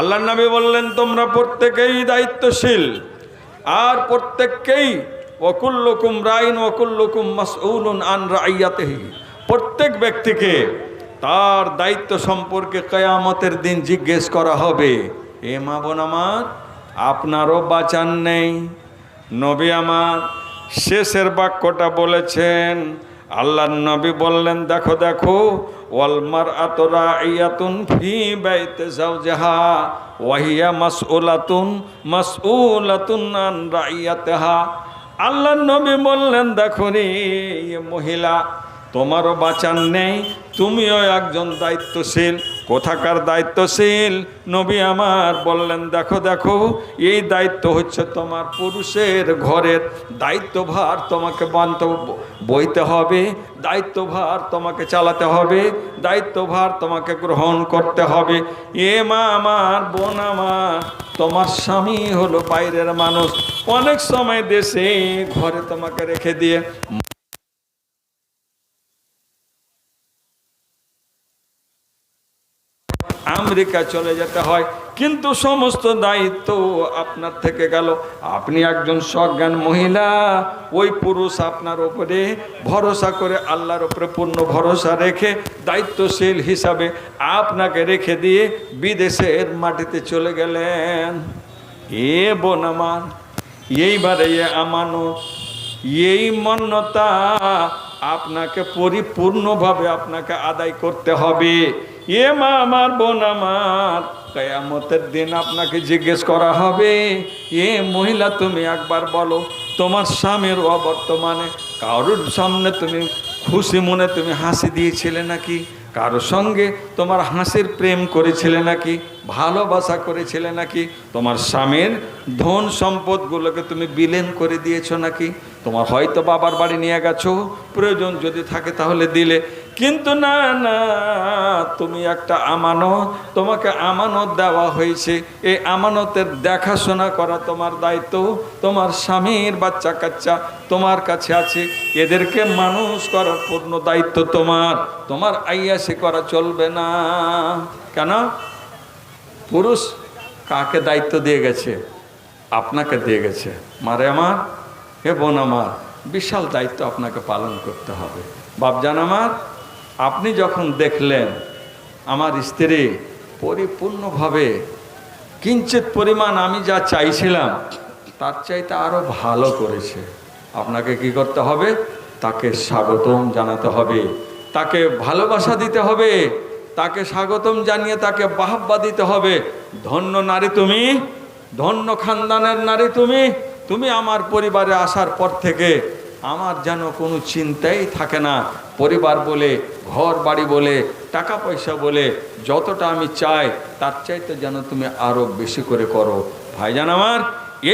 আল্লাহ নবী বললেন, তোমরা প্রত্যেকেই দায়িত্বশীল। আর প্রত্যেককেই ওকুল্লুকুম রাইন ওকুল্লুকুম মাসউলুন আন রাইয়াতেহি। প্রত্যেক ব্যক্তিকে তার দায়িত্ব সম্পর্কে কেয়ামতের দিন জিজ্ঞেস করা হবে, এ মা বোন আমার, আপনারও বাঁচান নেই। নবী আমার, শেষের বাক্যটা বলেছেন। আল্লাহ নবী বললেন, দেখো দেখো ওয়ালমার ইয়াতুন ফি বাইতে জাওজাহা ওয়াহিয়া আন আল্লাহ নবী বললেন, দেখো রে মহিলা, তোমারও বাঁচান নেই, তুমিও একজন দায়িত্বশীল। কোথাকার দায়িত্বশীল? নবী আমার বললেন, দেখো দেখো, এই দায়িত্ব হচ্ছে তোমার পুরুষের ঘরের দায়িত্বভার তোমাকে বানতে বইতে হবে, দায়িত্বভার তোমাকে চালাতে হবে, দায়িত্বভার তোমাকে গ্রহণ করতে হবে। এ মা আমার, বোন আমার, তোমার স্বামী হলো বাইরের মানুষ। অনেক সময় দেশে ঘরে তোমাকে রেখে দিয়ে আমেরিকা চলে যেতে হয়। কিন্তু সমস্ত দায়িত্ব আপনার থেকে গেল। আপনি একজন সজ্ঞান মহিলা, ওই পুরুষ আপনার ওপরে ভরসা করে আল্লাহর ওপরে পূর্ণ ভরসা রেখে দায়িত্বশীল হিসাবে আপনাকে রেখে দিয়ে বিদেশের মাটিতে চলে গেলেন। এ বোন আমার, এইবারে এ আমানত, এই মন্যতা আপনাকে পরিপূর্ণভাবে আপনাকে আদায় করতে হবে। এ মা আমার বোন আমার, কেয়ামতের দিন আপনাকে জিজ্ঞেস করা হবে, এ মহিলা তুমি একবার বলো, তোমার স্বামীর অবর্তমানে কারোর সামনে তুমি খুশি মনে তুমি হাসি দিয়েছিলে নাকি? কারোর সঙ্গে তোমার হাসির প্রেম করেছিলে নাকি? ভালোবাসা করেছিলে নাকি? তোমার স্বামীর ধন সম্পদগুলোকে তুমি বিলেন করে দিয়েছ নাকি? তোমার হয়তো বাবার বাড়ি নিয়ে গেছো, প্রয়োজন যদি থাকে তাহলে দিলে। কিন্তু না না, তুমি একটা আমানত, তোমাকে আমানত দেওয়া হয়েছে। এই আমানতের দেখাশোনা করা তোমার দায়িত্ব, তোমার স্বামীর বাচ্চা কাচ্চা তোমার কাছে আছে। এদেরকে মানুষ করার পূর্ণ দায়িত্ব তোমার। তোমার আইয়াসি করা চলবে না। কেন? পুরুষ কাকে দায়িত্ব দিয়ে গেছে? আপনাকে দিয়ে গেছে। মারে আমার, হে বোন আমার, বিশাল দায়িত্ব আপনাকে পালন করতে হবে। বাপজান আমার আপনি যখন দেখলেন আমার স্ত্রী পরিপূর্ণভাবে কিঞ্চিত পরিমাণ আমি যা চাইছিলাম, তার চাইতে আরও ভালো করেছে। আপনাকে কি করতে হবে? তাকে স্বাগতম জানাতে হবে। তাকে ভালোবাসা দিতে হবে। তাকে স্বাগতম জানিয়ে তাকে বাহবা দিতে হবে। ধন্য নারী তুমি, ধন্য খানদানের নারী তুমি। তুমি আমার পরিবারে আসার পর থেকে আমার যেন কোনো চিন্তাই থাকে না। পরিবার বলে ঘর বাড়ি বলে টাকা পয়সা বলে যতটা আমি চাই তার চাইতে যেন তুমি আরও বেশি করে করো। ভাইজান আমার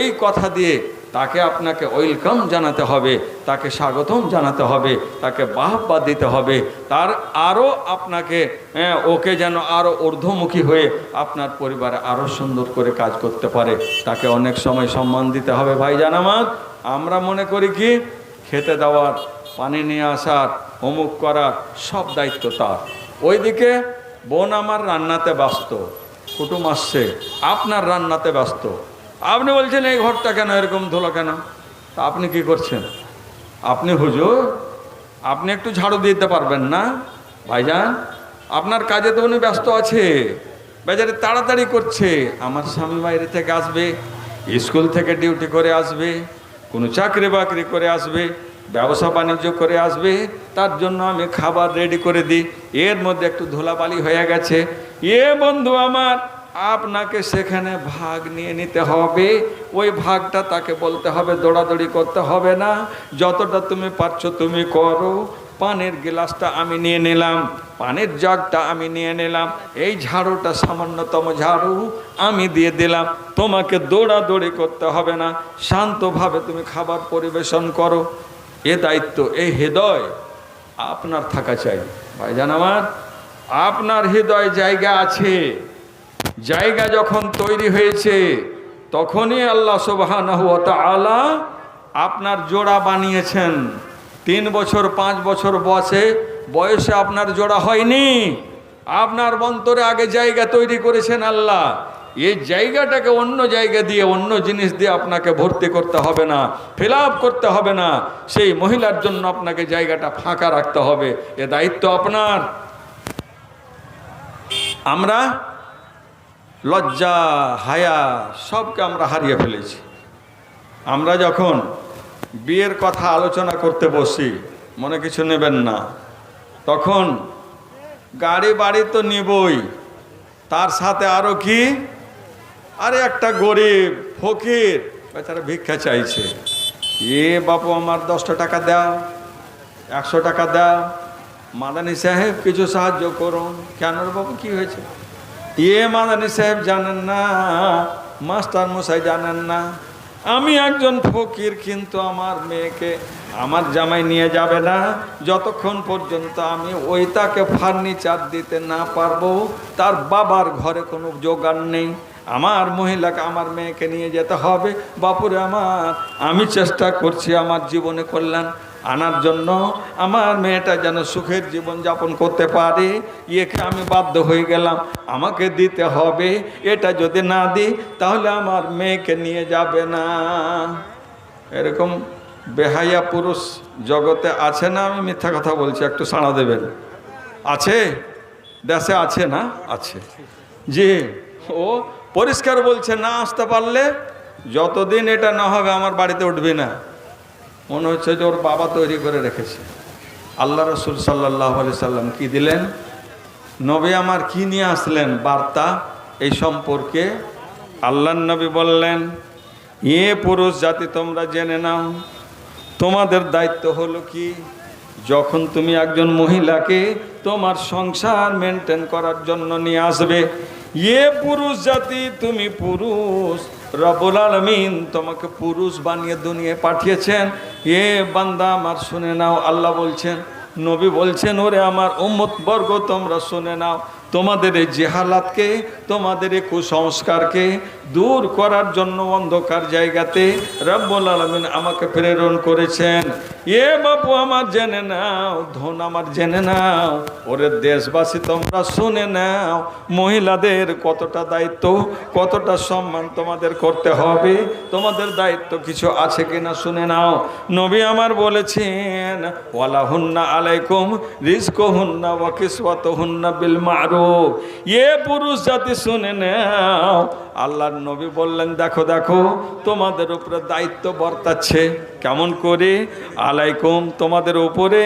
এই কথা দিয়ে তাকে আপনাকে ওয়েলকাম জানাতে হবে তাকে স্বাগতম জানাতে হবে তাকে বাহবা দিতে হবে। তার আরও আপনাকে হ্যাঁ, ওকে যেন আরও ঊর্ধ্বমুখী হয়ে আপনার পরিবারে আরও সুন্দর করে কাজ করতে পারে। তাকে অনেক সময় সম্মান দিতে হবে ভাই জানামাত আমরা মনে করি কি খেতে দেওয়ার, পানি নিয়ে আসার, অমুক করার সব দায়িত্ব তার। ওইদিকে বোন আমার রান্নাতে ব্যস্ত, কুটুম আসছে, আপনার রান্নাতে ব্যস্ত। আপনি বলছেন, এই ঘরটা কেন? এরকম ধুলো কেন? তা আপনি কি করছেন? আপনি হুজুর, আপনি একটু ঝাড়ু দিতে পারবেন না? ভাইজান, আপনার কাজে তো উনি ব্যস্ত আছে, বেচারে তাড়াতাড়ি করছে। আমার স্বামী বাইরে থেকে আসবে, স্কুল থেকে ডিউটি করে আসবে। কোনো চাকরি বাকরি করে আসবে, ব্যবসা বাণিজ্য করে আসবে, তার জন্য আমি খাবার রেডি করে দিই। এর মধ্যে একটু ধুলাবালি হয়ে গেছে। এ বন্ধু আমার, আপনাকে সেখানে ভাগ নিয়ে নিতে হবে। ওই ভাগটা তাকে বলতে হবে, দৌড়াদৌড়ি করতে হবে না। যতটা তুমি পারছ তুমি করো। পানের গ্লাসটা আমি নিয়ে নিলাম, পানের জগটা আমি নিয়ে নিলাম, এই ঝাড়ুটা সামান্যতম ঝাড়ু আমি দিয়ে দিলাম। তোমাকে দৌড়াদৌড়ি করতে হবে না, শান্তভাবে তুমি খাবার পরিবেশন করো। এ দায়িত্ব এই হৃদয় আপনার থাকা চাই। ভাইজান আমার, আপনার হৃদয় জায়গা আছে। জায়গা যখন তৈরি হয়েছে, তখনই আল্লাহ তাআলা আপনার জোড়া বানিয়েছেন। তিন বছর, পাঁচ বছর বয়সে বয়সে আপনার জোড়া হয়নি। আপনার অন্তরে আগে জায়গা তৈরি করেছেন আল্লাহ। এই জায়গাটাকে অন্য জায়গা দিয়ে, অন্য জিনিস দিয়ে আপনাকে ভর্তি করতে হবে না, ফিল করতে হবে না। সেই মহিলার জন্য আপনাকে জায়গাটা ফাঁকা রাখতে হবে। এ দায়িত্ব আপনার। আমরা লজ্জা, হায়া, সবকে আমরা হারিয়ে ফেলেছি। আমরা যখন বিয়ের কথা আলোচনা করতে বসি, মনে কিছু নেবেন না। তখন গাড়ি বাড়ি তো নিবই, তার সাথে আরও কি? আরে একটা গরিব, ফকির, বেচারা ভিক্ষা চাইছে। এ বাপু আমার দশটা টাকা দাও, একশো টাকা দাও। মাদানি সাহেব, কিছু সাহায্য করুন। কেন বাবু, কি হয়েছে? এ মাদানি সাহেব জানেন না মাস্টার মশাই জানেন না। আমি একজন ফকির, কিন্তু আমার মেয়েকে আমার জামাই নিয়ে যাবে না। যতক্ষণ পর্যন্ত আমি ওই তাকে ফার্নিচার দিতে না পারব, তার বাবার ঘরে কোনো জোগাড় নেই। আমার মহিলাকে আমার মেয়েকে নিয়ে যেতে হবে। বাপুরে আমার, আমি চেষ্টা করছি আমার জীবনে কল্যাণ আনার জন্য। আমার মেয়েটা যেন সুখের জীবন যাপন করতে পারে, ইয়েকে আমি বাধ্য হয়ে গেলাম। আমাকে দিতে হবে, এটা যদি না দিই, তাহলে আমার মেয়েকে নিয়ে যাবে না। এরকম বেহাইয়া পুরুষ জগতে আছে না? আমি মিথ্যা কথা বলছি, একটু সাড়া দেবেন। আছে? দেশে আছে না? আছে। যে ও পরিষ্কার বলছে, না আসতে পারলে যতদিন এটা না হবে আমার বাড়িতে উঠবি না। মনে হচ্ছে যে ওর বাবা তৈরি করে রেখেছে। আল্লাহ রসুল সাল্লাহ আলি সাল্লাম কি দিলেন? নবী আমার কি নিয়ে আসলেন বার্তা? এই সম্পর্কে আল্লাহ নবী বললেন, এ পুরুষ জাতি, তোমরা জেনে নাও, তোমাদের দায়িত্ব হলো কি? যখন তুমি একজন মহিলাকে তোমার সংসার মেনটেন করার জন্য নিয়ে আসবে এ পুরুষ জাতি, তুমি পুরুষ। রবুল আলমিন তোমাকে পুরুষ বানিয়ে দুনিয়ায় পাঠিয়েছেন। এ বান্দা আমার শুনে নাও, আল্লাহ বলছেন, নবী বলছেন, ওরে আমার উম্মত বর্গ, তোমরা শুনে নাও, তোমাদের এই জেহালাতকে, তোমাদের এই কুসংস্কারকে দূর করার জন্য অন্ধকার জায়গাতে রব্বুল আলমিন আমাকে প্রেরণ করেছেন। এ বাপু আমার জেনে নাও, ধন আমার জেনে নাও, ওরে দেশবাসী তোমরা শুনে নাও, মহিলাদের কতটা দায়িত্ব, কতটা সম্মান তোমাদের করতে হবে, তোমাদের দায়িত্ব কিছু আছে কিনা শুনে নাও। নবী আমার বলেছেন ওয়ালা হুন্না আলাইকুম রিস্ক হুন্না ওয়াকিসওয়াত হুন্না বিল মারুফ। এ পুরুষ জাতি শুনে নাও, আল্লাহর নবী বললেন, দেখো দেখো, তোমাদের উপরে দায়িত্ব বর্তাচ্ছে। কেমন করে? আলাইকুম, তোমাদের উপরে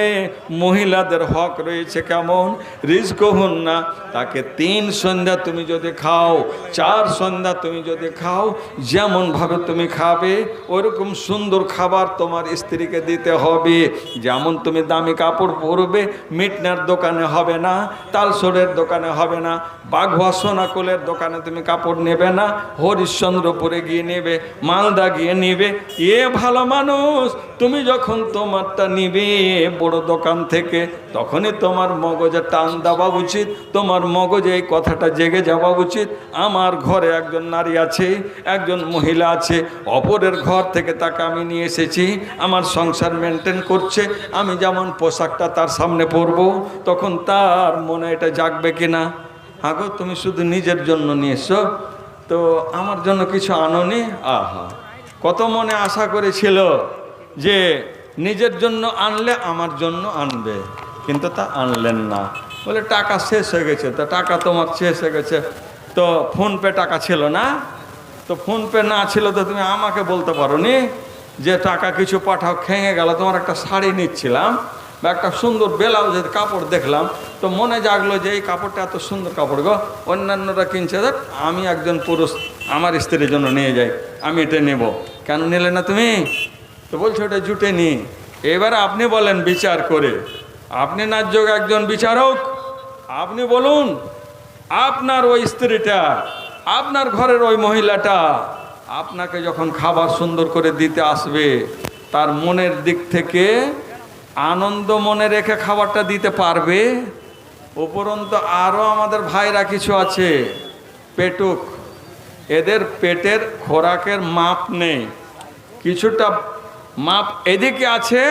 মহিলাদের হক রয়েছে কেমন? রিস্ক হন না। তাকে তিন সন্ধ্যা তুমি যদি খাও, চার সন্ধ্যা তুমি যদি খাও যেমনভাবে তুমি খাবে, ওরকম সুন্দর খাবার তোমার স্ত্রীকে দিতে হবে। যেমন তুমি দামি কাপড় পরবে, মিটনার দোকানে হবে না, তালসরের দোকানে হবে না, বাঘুয়া সোনাকুলের দোকানে তুমি কাপড় নেবে না, হরিশ্চন্দ্রপুরে গিয়ে নেবে, মালদা গিয়ে নেবে। এ ভালো মানুষ, তুমি যখন তোমারটা নিবে বড় দোকান থেকে। তখনই তোমার মগজে টান দেওয়া উচিত। তোমার মগজে এই কথাটা জেগে যাওয়া উচিত। আমার ঘরে একজন নারী আছে, একজন মহিলা আছে। অপরের ঘর থেকে তাকে আমি নিয়ে এসেছি। আমার সংসার মেনটেন করছে। আমি যেমন পোশাকটা তার সামনে পরবো, তখন তার মনে এটা জাগবে কিনা? আগো, তুমি শুধু নিজের জন্য নিয়ে এসো। তো আমার জন্য কিছু আনোনি? আহা, কত মনে আশা করেছিল যে নিজের জন্য আনলে আমার জন্য আনবে, কিন্তু তা আনলেন না। বলে, টাকা শেষ হয়ে গেছে, তো টাকা তোমার শেষ হয়ে গেছে। তো ফোনপে টাকা ছিল না? তো ফোনপে না ছিল তো তুমি আমাকে বলতে পারো নি যে টাকা কিছু পাঠাও খেঙে গেল, তোমার একটা শাড়ি নিচ্ছিলাম বা একটা সুন্দর ব্লাউজের কাপড় দেখলাম। তো মনে জাগলো যে এই কাপড়টা এত সুন্দর কাপড় গো, অন্যান্যরা কিনছে, দেখ, আমি একজন পুরুষ, আমার স্ত্রীর জন্য নিয়ে যাই, আমি এটা নেব। কেন নিলে না তুমি? তো বলছে, ওটা জুটে নি। এবার আপনি বলেন, বিচার করে। আপনি ন্যায্য একজন বিচারক, আপনি বলুন, আপনার ওই স্ত্রীটা, আপনার ঘরের ওই মহিলাটা আপনাকে যখন খাবার সুন্দর করে দিতে আসবে, তার মনের দিক থেকে আনন্দ মনে রেখে খাবারটা দিতে পারবে? উপরন্ত আরও আমাদের ভাইরা কিছু আছে, পেটুক। এদের পেটের খোরাকের মাপ নেই। কিছুটা মাপ এদিকে আছে,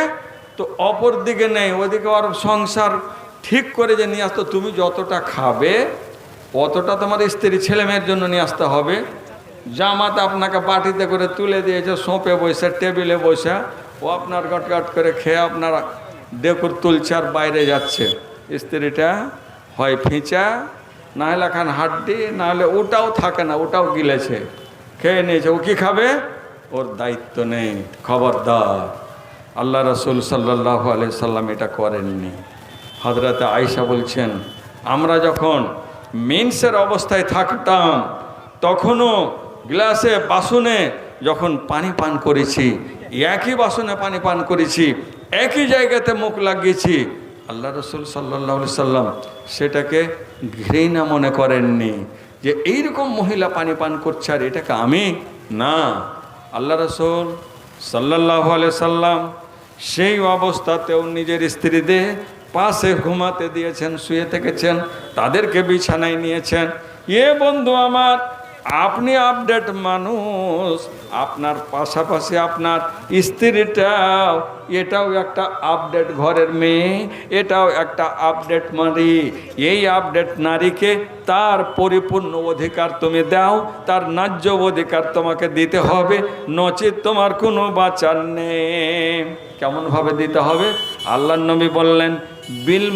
তো অপর দিকে নেই। ওদিকে ওর সংসার ঠিক করে যে নিয়ে আসতো, তুমি যতটা খাবে, অতটা তোমার স্ত্রী ছেলে মেয়ের জন্য নিয়ে আসতে হবে। জামাত আপনাকে বাটিতে করে তুলে দিয়েছে, সোঁপে বসে, টেবিলে বসে। ও আপনার গটগট করে খেয়ে আপনার ডেকুর তুলছে আর বাইরে যাচ্ছে। স্ত্রীটা হয় ফিঁচা না হলে এখন হাড্ডি, নাহলে ওটাও থাকে না, ওটাও গিলেছে। খেয়ে নিয়েছে। ও কি খাবে? ওর দায়িত্ব নেই, খবরদার। আল্লাহ রসুল সাল্লাহ আলি সাল্লাম এটা করেননি। হজরতে আয়সা বলছেন, আমরা যখন মেন্সের অবস্থায় থাকতাম, তখনও গ্লাসে বাসনে যখন পানি পান করেছি, একই বাসনে পানি পান করেছি, একই জায়গাতে মুখ লাগিয়েছি, আল্লাহ রসুল সাল্লাহ সাল্লাম সেটাকে ঘৃণা মনে করেননি যে এইরকম মহিলা পানি পান করছে আর এটাকে আমি? না। আল্লাহ রসুল সাল্লাহ সাল্লাম সেই অবস্থাতেও নিজের স্ত্রীদের পাশে ঘুমাতে দিয়েছেন, শুয়ে থেকেছেন, তাদেরকে বিছানায় নিয়েছেন। এ বন্ধু আমার, আপনি আপডেট মানুষ। আপনার পাশাপাশি আপনার স্ত্রীটাও, এটাও একটা আপডেট ঘরের মেয়ে, এটাও একটা আপডেট নারী। এই আপডেট নারীকে তার পরিপূর্ণ অধিকার তুমি দাও, তার ন্যায্য অধিকার তোমাকে দিতে হবে, নচিত তোমার কোনো বাঁচার নেই। কেমনভাবে দিতে হবে? আল্লাহ নবী বললেন, বিল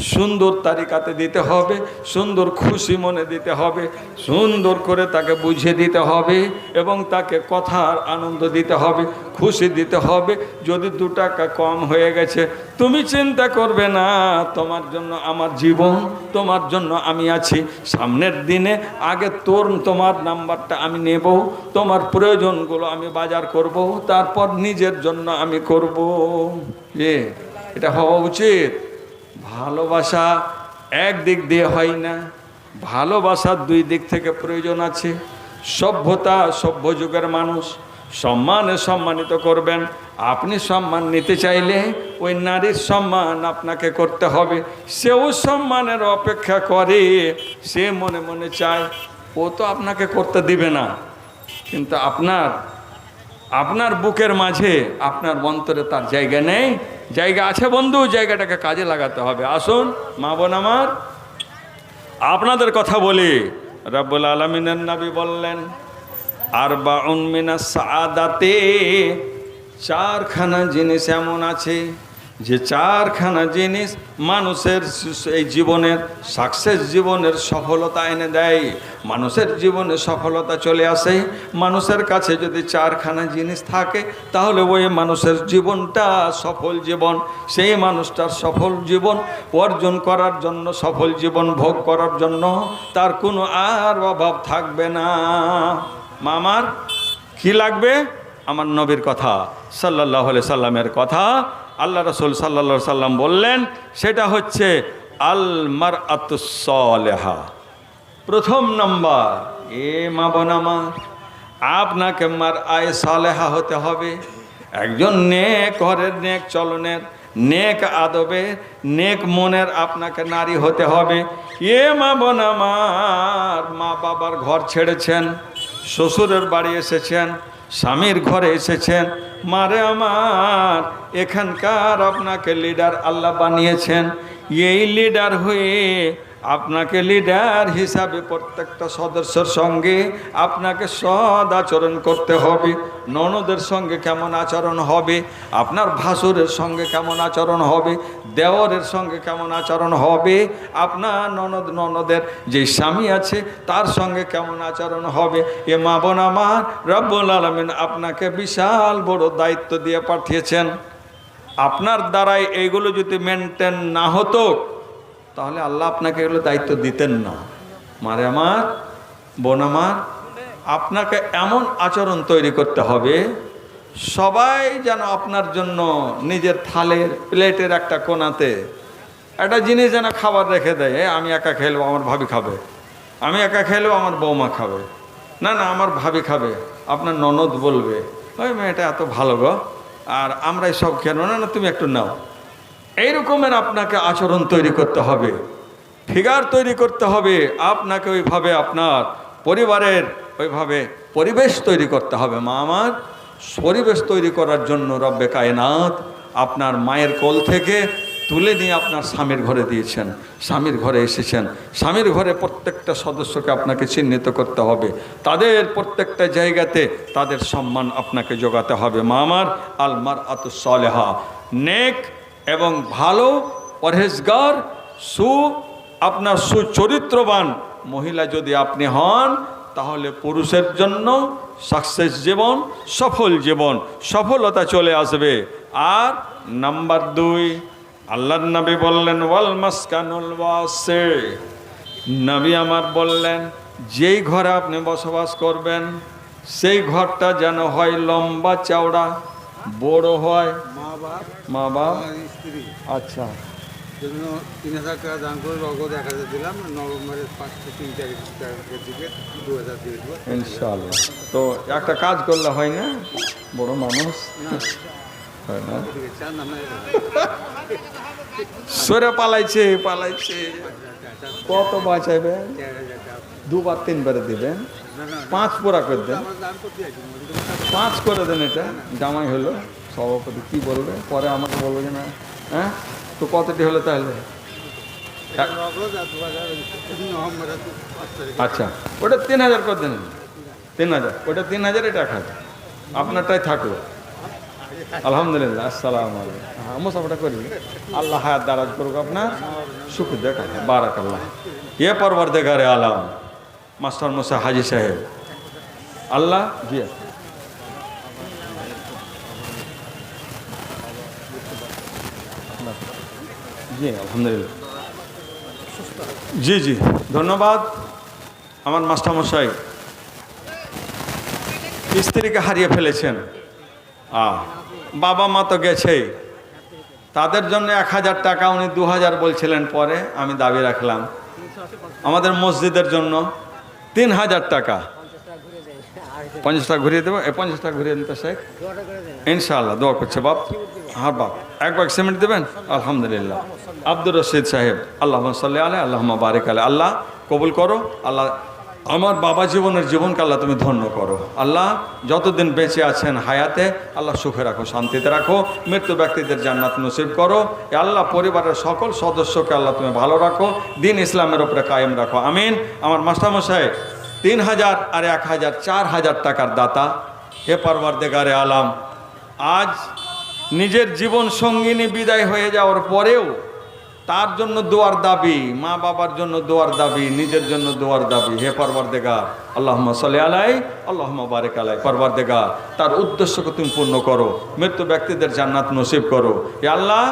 সুন্দর তালিকাতে দিতে হবে, সুন্দর খুশি মনে দিতে হবে, সুন্দর করে তাকে বুঝিয়ে দিতে হবে এবং তাকে কথার আনন্দ দিতে হবে, খুশি দিতে হবে। যদি দু টাকা কম হয়ে গেছে, তুমি চিন্তা করবে না, তোমার জন্য আমার জীবন, তোমার জন্য আমি আছি। সামনের দিনে আগে তোর, তোমার নাম্বারটা আমি নেব, তোমার প্রয়োজনগুলো আমি বাজার করব, তারপর নিজের জন্য আমি করব। এ, এটা হওয়া উচিত। ভালোবাসা এক দিক দিয়ে হয় না, ভালোবাসার দুই দিক থেকে প্রয়োজন আছে। সভ্যতা, সভ্য যুগের মানুষ সম্মানে সম্মানিত করবেন। আপনি সম্মান নিতে চাইলে ওই নারীর সম্মান আপনাকে করতে হবে। সেও সম্মানের অপেক্ষা করে, সে মনে মনে চায়, ও তো আপনাকে করতে দিবে না। কিন্তু আপনার আপনার বুকের মাঝে, আপনার অন্তরে তার জায়গা নেই। জায়গা আছে বন্ধু, জায়গাটাকে কাজে লাগাতে হবে। আসুন মা বোন আমার, আপনাদের কথা বলি। রব্বুল আলমিনের নবী বললেন আর বা উন্মিনা সাদাতে চারখানা জিনিস এমন আছে যে চারখানা জিনিস মানুষের এই জীবনের সাকসেস জীবনের সফলতা এনে দেয়। মানুষের জীবনে সফলতা চলে আসে। মানুষের কাছে যদি চারখানা জিনিস থাকে, তাহলে ওই মানুষের জীবনটা সফল জীবন। সেই মানুষটার সফল জীবন অর্জন করার জন্য, সফল জীবন ভোগ করার জন্য তার কোনো আর অভাব থাকবে না। মামার, কি লাগবে? আমার নবীর কথা সাল্লাহ সাল্লামের কথা। আল্লাহ রসুল সাল্লা সাল্লাম বললেন, সেটা হচ্ছে আল মার আতুসলেহা প্রথম নম্বর, এ মা বোনামা আপনাকে মার আয় সালেহা হতে হবে। একজন নেক ঘরের নেক চলনের, নেক আদবে নেক মনের আপনাকে নারী হতে হবে। এ মা বোন মা বাবার ঘর ছেড়েছেন, শ্বশুরের বাড়ি এসেছেন স্বামীর ঘরে এসেছেন। মারে আমার এখানকার আপনাকে লিডার আল্লাহ বানিয়েছেন। এই লিডার হয়ে আপনাকে লিডার হিসাবে প্রত্যেকটা সদস্যর সঙ্গে আপনাকে সদ আচরণ করতে হবে। ননদের সঙ্গে কেমন আচরণ হবে? আপনার ভাসুরের সঙ্গে কেমন আচরণ হবে? দেওরের সঙ্গে কেমন আচরণ হবে? আপনার ননদ, ননদের যে স্বামী আছে, তার সঙ্গে কেমন আচরণ হবে? এ মা বোন আমার, রব্বুল আলমিন আপনাকে বিশাল বড় দায়িত্ব দিয়ে পাঠিয়েছেন। আপনার দ্বারাই এইগুলো যদি মেনটেন না হতো তাহলে আল্লাহ আপনাকে এগুলো দায়িত্ব দিতেন না। মারে আমার, বোন আমার, আপনাকে এমন আচরণ তৈরি করতে হবে, সবাই যেন আপনার জন্য নিজের থালের প্লেটের একটা কোনাতে একটা জিনিস যেন খাবার রেখে দেয় আমি একা খেলব, আমার ভাবি খাবে। আমি একা খেলেও আমার বৌমা খাবে। না না, আমার ভাবি খাবে। আপনার ননদ বলবে, ওই মেয়েটা এত ভালো গো, আর আমরাই সব খেলো না না, তুমি একটু নাও। এই রকমের আপনাকে আচরণ তৈরি করতে হবে। ফিগার তৈরি করতে হবে। আপনাকে ওইভাবে আপনার পরিবারের, ওইভাবে পরিবেশ তৈরি করতে হবে। মা, আমার পরিবেশ তৈরি করার জন্য রব্বে কায়নাত আপনার মায়ের কোল থেকে তুলে নিয়ে আপনার স্বামীর ঘরে দিয়েছেন। স্বামীর ঘরে এসেছেন। স্বামীর ঘরে প্রত্যেকটা সদস্যকে আপনাকে চিহ্নিত করতে হবে। তাদের প্রত্যেকটা জায়গাতে তাদের সম্মান আপনাকে যোগাতে হবে। মা, আমার আলমার আতুসলেহা নেক এবং ভালো পরহেজগার, সু, আপনার সুচরিত্রবান মহিলা যদি আপনি হন, তাহলে পুরুষের জন্য সাকসেস জীবন, সফল জীবন, সফলতা চলে আসবে। আর নাম্বার দুই, আল্লাহর নবী বললেন, ওয়াল মাসকানুল ওয়াসে। নবী আমার বললেন, যেই ঘরে আপনি বসবাস করবেন, সেই ঘরটা যেন হয় লম্বা চওড়া। বড় হয়? মা বাপ স্ত্রী। আচ্ছা। জন্য তিন হাজার টাকা দান করে নগদ এক হাজার দিলাম নভেম্বরের পাঁচ তিন তারিখের দিকে দু হাজার দিয়ে দেবো। ইনশাল্লাহ তো একটা কাজ করলে হয় না? বড় মানুষ? হয় না? সরে পালাইছে পালাইছে। কত বাঁচাইবে চার হাজার টাকা দুবার, তিনবারে দিবেন। পাঁচ পোড়া করে দেন। পাঁচ করে দেন এটা। জামাই হলো, সভাপতি কি বলবে? পরে আমাকে বলবে যে না হ্যাঁ? তো কতটি হলো তাহলে? আচ্ছা ওটা তিন হাজার করে দেন। তিন হাজার। ওটা তিন হাজার, এটা এক হাজার। আপনারটাই থাকল। আলহামদুলিল্লাহ, আসসালাম আলাইকুম। হ্যাঁ মুসাফাটা করবি আল্লাহ হায়াত দারাজ করুক আপনার। সুখ দেখা বারাক আল্লাহ এ পরবর দেখারে আলাম, মাস্টার মুসা হাজি সাহেব। আল্লাহ, জি জি, আলহামদুলিল্লাহ। জি জি, ধন্যবাদ। আমার মাস্টারমশাই স্ত্রীকে হারিয়ে ফেলেছেন। বাবা মা তো গেছেই। তাদের জন্য এক হাজার টাকা উনি দু হাজার বলছিলেন পরে, আমি দাবি রাখলাম। আমাদের মসজিদের জন্য তিন হাজার টাকা। পঞ্চাশ টাকা ঘুরিয়ে দেবো? এ পঞ্চাশ টাকা ঘুরিয়ে দিতে শেখ। ইনশাআল্লাহ, দোয়া করছে বাপ। হ্যাঁ বাপ, এক ব্যাগ সিমেন্ট দেবেন? আলহামদুলিল্লাহ। আব্দুর রশিদ সাহেব আল্লাহ সাল্লাহ আলাই আল্লাহ বারিক আলাই আল্লাহ কবুল করো, আল্লাহ আমার বাবা জীবনের জীবনকে আল্লাহ তুমি ধন্য করো। আল্লাহ, যতদিন বেঁচে আছেন হায়াতে, আল্লাহ সুখে রাখো, শান্তিতে রাখো, মৃত্যু ব্যক্তিদের জান্নাত নসিব করো। আল্লাহ পরিবারের সকল সদস্যকে আল্লাহ তুমি ভালো রাখো, দিন ইসলামের ওপরে কায়েম রাখো, আমিন। আমার মাস্টারমশাই, তিন হাজার আর এক হাজার চার হাজার টাকার দাতা, হে পারবার দেগারে আলাম, আজ নিজের জীবন সঙ্গিনী বিদায় হয়ে যাওয়ার পরেও তার জন্য দোয়ার দাবি, মা বাবার জন্য দোয়ার দাবি, নিজের জন্য দোয়ার দাবি। হে পরবার দেগা আল্লাহ সালে আলাই আল্লাহ বারেক আলাই। পরবার দেগা তার উদ্দেশ্যকে তুমি পূর্ণ করো। মৃত্যু ব্যক্তিদের জান্নাত নসিব করো। এ আল্লাহ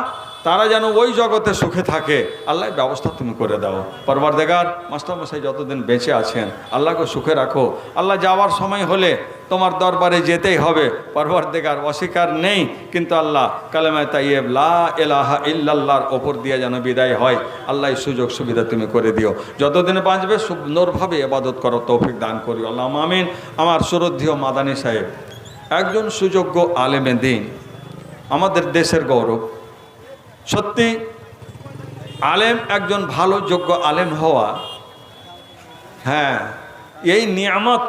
তারা যেন ওই জগতে সুখে থাকে। আল্লাহ ব্যবস্থা তুমি করে দাও। পরবার দেগার মাস্টারমশাই যতদিন বেঁচে আছেন, আল্লাহকে সুখে রাখো। আল্লাহ যাওয়ার সময় হলে তোমার দরবারে যেতেই হবে। পরবার দেগার অস্বীকার নেই, কিন্তু আল্লাহ কালেমায় তাইয়েব লা এলাহা ইল্লাল্লাহর ওপর দিয়ে যেন বিদায় হয় আল্লাহ সুযোগ সুবিধা তুমি করে দিও। যতদিন বাঁচবে, সুন্দরভাবে এবাদত করো, তৌফিক দান করি আল্লাহ আমিন। আমার সুরদ্ধীয় মাদানী সাহেব, একজন সুযোগ্য আলেমে দিন। আমাদের দেশের গৌরব সত্যি, আলেম একজন ভালো, যোগ্য আলেম হওয়া হ্যাঁ এই নিয়ামত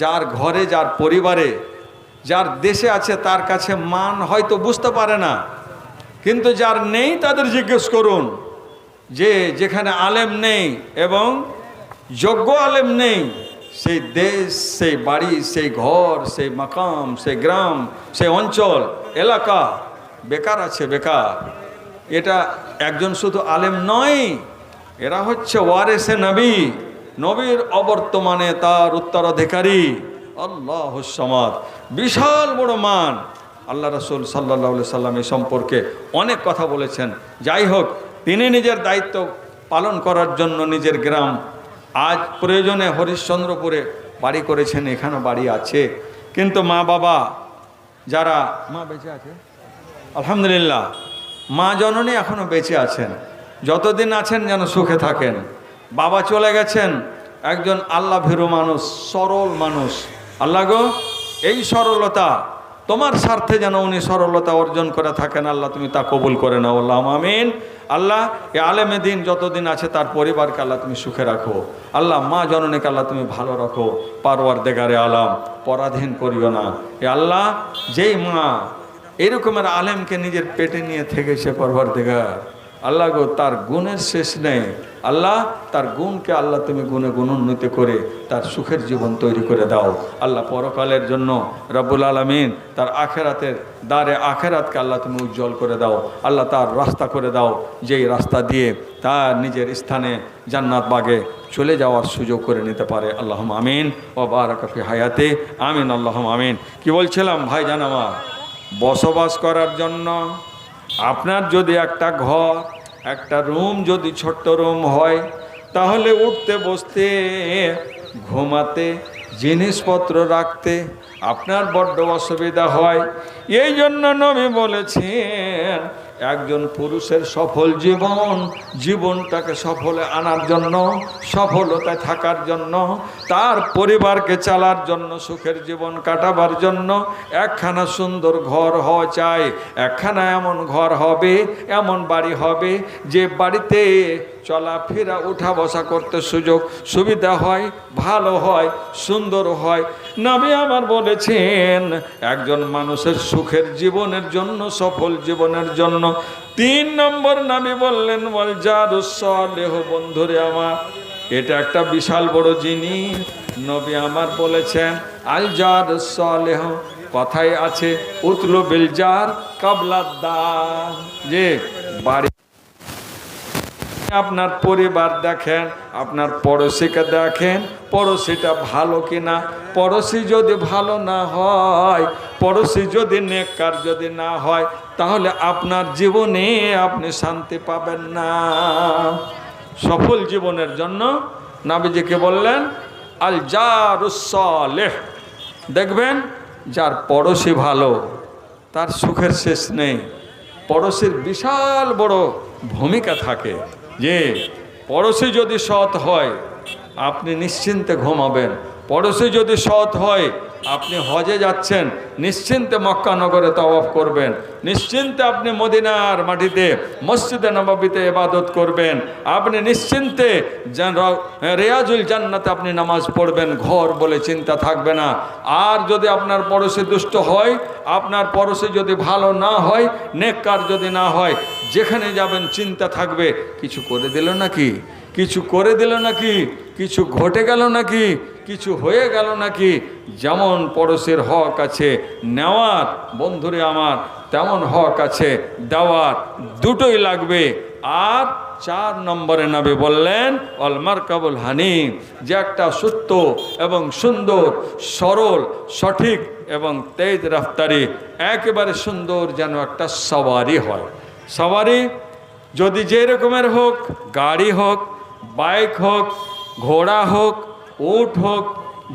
যার ঘরে, যার পরিবারে, যার দেশে আছে, তার কাছে মান হয়তো বুঝতে পারে না। কিন্তু যার নেই, তাদের জিজ্ঞেস করুন যে, যেখানে আলেম নেই এবং যোগ্য আলেম নেই, সেই দেশ, সেই বাড়ি, সেই ঘর, সেই মাকাম, সেই গ্রাম, সেই অঞ্চল, এলাকা বেকার আছে, বেকার। এটা একজন শুধু আলেম নয়, এরা হচ্ছে ওয়ারেসে নবী, নবীর অবর্তমানে তার উত্তরাধিকারী। আল্লাহ সমাদ, বিশাল বড় মান। আল্লাহ রসুল সাল্লাহ সাল্লাম এই সম্পর্কে অনেক কথা বলেছেন। যাই হোক, তিনি নিজের দায়িত্ব পালন করার জন্য নিজের গ্রাম আজ প্রয়োজনে হরিশ্চন্দ্রপুরে বাড়ি করেছেন এখানে বাড়ি আছে। কিন্তু মা বাবা, যারা মা বেঁচে আছে? আলহামদুলিল্লাহ। মা জননী এখনও বেঁচে আছেন। যতদিন আছেন যেন সুখে থাকেন। বাবা চলে গেছেন, একজন আল্লাহ ভীরু মানুষ, সরল মানুষ। আল্লাহ গো, এই সরলতা, তোমার স্বার্থে যেন উনি সরলতা অর্জন করে থাকেন, আল্লাহ তুমি তা কবুল করে নাও, আল্লাহ আমিন। আল্লাহ, এ আলেমে দিন যতদিন আছে, তার পরিবারকে আল্লাহ তুমি সুখে রাখো। আল্লাহ, মা জননীকে আল্লাহ তুমি ভালো রাখো। পারওয়ার দেগারে আলাম, পরাধীন করিও না। এ আল্লাহ, যেই মা এরকমের আলেমকে নিজের পেটে নিয়ে থেকেছে পরবার দেগার আল্লাহ গো, তার গুণের শেষ নেই। আল্লাহ, তার গুণকে আল্লাহ তুমি গুণে গুণোন্নতি করে তার সুখের জীবন তৈরি করে দাও। আল্লাহ পরকালের জন্য রব্বুল আলমিন তার আখেরাতের দ্বারে আখেরাতকে আল্লাহ তুমি উজ্জ্বল করে দাও। আল্লাহ তার রাস্তা করে দাও, যেই রাস্তা দিয়ে তার নিজের স্থানে জান্নাত বাগে চলে যাওয়ার সুযোগ করে নিতে পারে। আল্লাহ আমিন। ও বারাকাফি হায়াতে। আমিন আল্লাহম আমিন। কি বলছিলাম ভাই জান আমার? বসবাস করার জন্য। আপনার যদি একটা ঘর, একটা রুম যদি ছোট্ট রুম হয়, তাহলে উঠতে, বসতে, ঘুমাতে, জিনিসপত্র রাখতে আপনার বড্ড অসুবিধা হয়। এই জন্য নবী বলেছেন একজন পুরুষের সফল জীবন, জীবনটাকে সফলে আনার জন্য, সফলতায় থাকার জন্য, তার পরিবারকে চালার জন্য, সুখের জীবন কাটাবার জন্য একখানা সুন্দর ঘর হওয়া চাই। একখানা এমন ঘর হবে, এমন বাড়ি হবে, যে বাড়িতে চলাফেরা উঠা বসা করতে সুযোগ, সুবিধা হয়, ভালো হয়, সুন্দর হয়। নবী আমার বলেছেন, একজন মানুষের সুখের জীবনের জন্য, সফল জীবনের জন্য। তিন নম্বর নামে বললেন বল যার বন্ধুরে আমার, এটা একটা বিশাল বড় জিনিস। নবী আমার বলেছেন, আল জার সালেহ কথায় আছে, উতলো বিলজার কাবলাদ্দার যে বাড়ি আপনার পরিবার দেখেন, আপনার পড়োশিকে দেখেন, পড়োশিটা ভালো কিনা? পড়োশি যদি ভালো না হয়, পড়োশি যদি নেককার যদি না হয়, তাহলে আপনার জীবনে আপনি শান্তি পাবেন না। সফল জীবনের জন্য নাবিজিকে বললেন আল জারুসলেহ দেখবেন, যার পড়োশি ভালো, তার সুখের শেষ নেই। পড়োশির বিশাল বড় ভূমিকা থাকে। যে পড়োশি যদি সৎ হয় আপনি নিশ্চিন্তে ঘুমাবেন। পড়োশি যদি সৎ হয় আপনি হজে যাচ্ছেন, নিশ্চিন্তে মক্কানগরে তওয়াফ করবেন, নিশ্চিন্তে আপনি মদিনার মাটিতে, মসজিদে নবাবিতে ইবাদত করবেন, আপনি নিশ্চিন্তে রেয়াজুল জান্নাতে আপনি নামাজ পড়বেন, ঘর বলে চিন্তা থাকবে না। আর যদি আপনার পড়োশি দুষ্ট হয়, আপনার পড়োশি যদি ভালো না হয়, নেককার যদি না হয়, যেখানে যাবেন চিন্তা থাকবে, কিছু করে দিল নাকি? কিছু করে দিল নাকি, কিছু ঘটে গেল নাকি, কিছু হয়ে গেল নাকি, যেমন পড়োশের হক আছে নেওয়ার, বন্ধুরে আমার, তেমন হক আছে দেওয়ার, দুটোই লাগবে। আর চার নম্বরে নবী বললেন অলমার কাবুল হানি যে একটা সুস্থ এবং সুন্দর, সরল, সঠিক এবং তেজ রাফতারি, একেবারে সুন্দর যেন একটা সওয়ারি হয়। সওয়ারি যদি যে রকমের হোক, গাড়ি হোক বাইক হোক, ঘোড়া হোক উঠ হোক,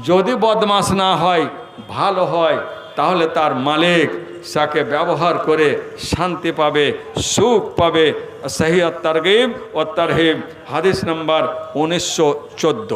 যদি বদমাস না হয়, ভালো হয়, তাহলে তার মালিক সাকে ব্যবহার করে শান্তি পাবে, সুখ পাবে। সহি তারগিব ও হাদিস নম্বর উনিশশো চোদ্দ।